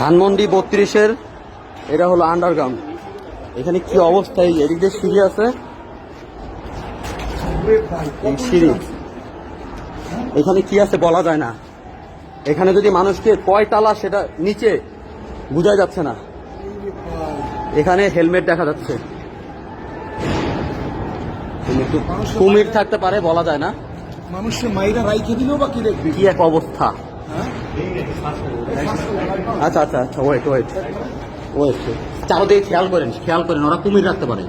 ধানমন্ডি বত্রিশের এটা হলো আন্ডারগ্রাউন্ড এখানে কি অবস্থা? এই এদিক দিয়ে সিঁড়ি আছে। এই সিঁড়ি। এখানে কি আছে বলা যায় না। এখানে যদি মানুষকে কয় তালা সেটা নিচে বোঝা যাচ্ছে না। এখানে হেলমেট দেখা যাচ্ছে। একটু কুমির থাকতে পারে বলা যায় না। মানুষের মাইরা রাইখে দিলেও বা কি দেখবি? কি এক অবস্থা। আচ্ছা আচ্ছা আচ্ছা ওয়েট ওয়েট ওয়েট চারোদিকে খেয়াল করেন খেয়াল করেন, ওরা কুমির রাখতে পারে।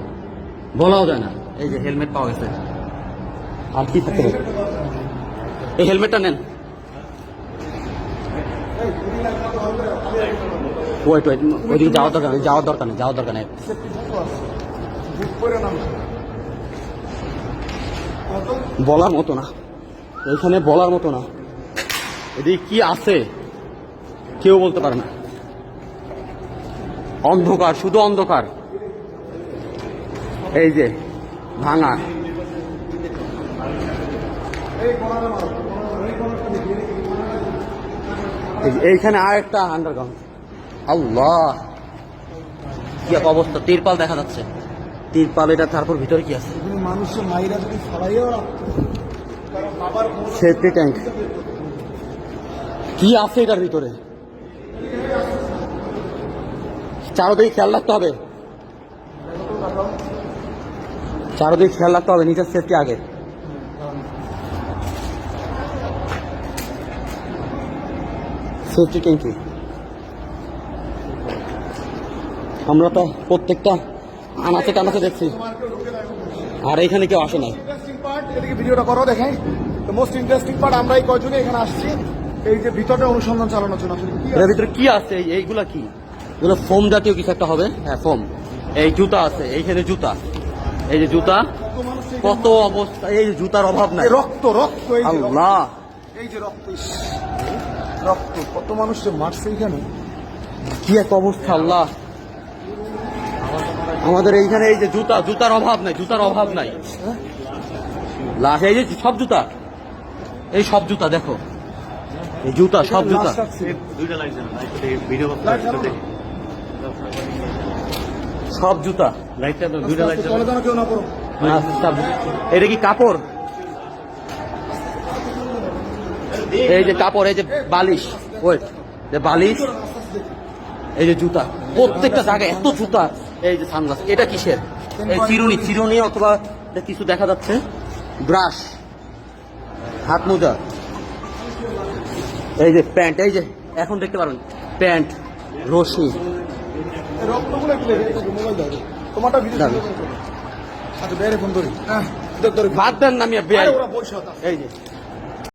বলাও যায় না। এই যে হেলমেট পাওয়া গেছে। আর কি পারে? এই হেলমেটটা নেন। ওয়েট ওয়েট ওইদিকে যাওয়ার দরকার নেই, যাওয়ার দরকার নেই, যাওয়ার দরকার নেই। বলার মতো না। এখানে বলার মতো না। এদিকে কি আছে? কেউ বলতে পারে না। অন্ধকার শুধু অন্ধকার। এই যে ভাঙা। এই- এইখানে আর একটা আন্ডারগ্রাউন্ড আল্লাহ! কি অবস্থা তিরপাল দেখা যাচ্ছে। তিরপাল এটা তারপর ভিতরে কি আছে? মানুষের মাইরা যদি সেফটি ট্যাঙ্ক। কি আছে এটার ভিতরে? চারোদিকে খেয়াল রাখতে হবে। চারোদিকে খেয়াল রাখতে হবে, নিজের সেফটি আগে। সেফটি ট্যাঙ্কি আমরা তো প্রত্যেকটা আনাচে টানাচে দেখছি। আর এখানে কেউ আসে নাই। ভিডিওটা করো দেখেন মোস্ট ইন্টারেস্টিং পার্ট আমরা এই কয়জনে এখানে আসছি। এই যে ভিতরটা অনুসন্ধান চালানোর জন্য আসলে কি এর ভিতরে কি আছে? এই- এইগুলা কি? এগুলো ফোম জাতীয় কিছু একটা হবে? হ্যাঁ ফোম। এই জুতা আছে এইখানে জুতা। এই যে জুতা কত মানুষ এই যে- কত অবস্থা এই যে জুতার অভাব নাই। এই রক্ত রক্ত এই যে রক্ত, আল্লাহ। এই যে রক্ত ইস, রক্ত কত মানুষ যে মারছে এখানে কি এক অবস্থা আল্লাহ। আমাদের এইখানে এই যে জুতা জুতার অভাব নাই জুতার অভাব নাই। লাশ এই যে সব জুতা। এই সব জুতা দেখো। এই জুতা, সব জুতা। সব জুতা। এটা কি কাপড়? এই যে কাপড়, এই যে বালিশ। ওয়েট যে বালিশ, এই যে জুতা। প্রত্যেকটা জায়গায় এত জুতা। এই যে সানগ্লাস, এটা কিসের? এই চিরুনি চিরুনি অথবা কিছু দেখা যাচ্ছে। ব্রাশ। হাত মোজা। এই যে প্যান্ট এই যে এখন দেখতে পারেন প্যান্ট রশ্মি। আচ্ছা। বাদ দেন না আমি এই যে।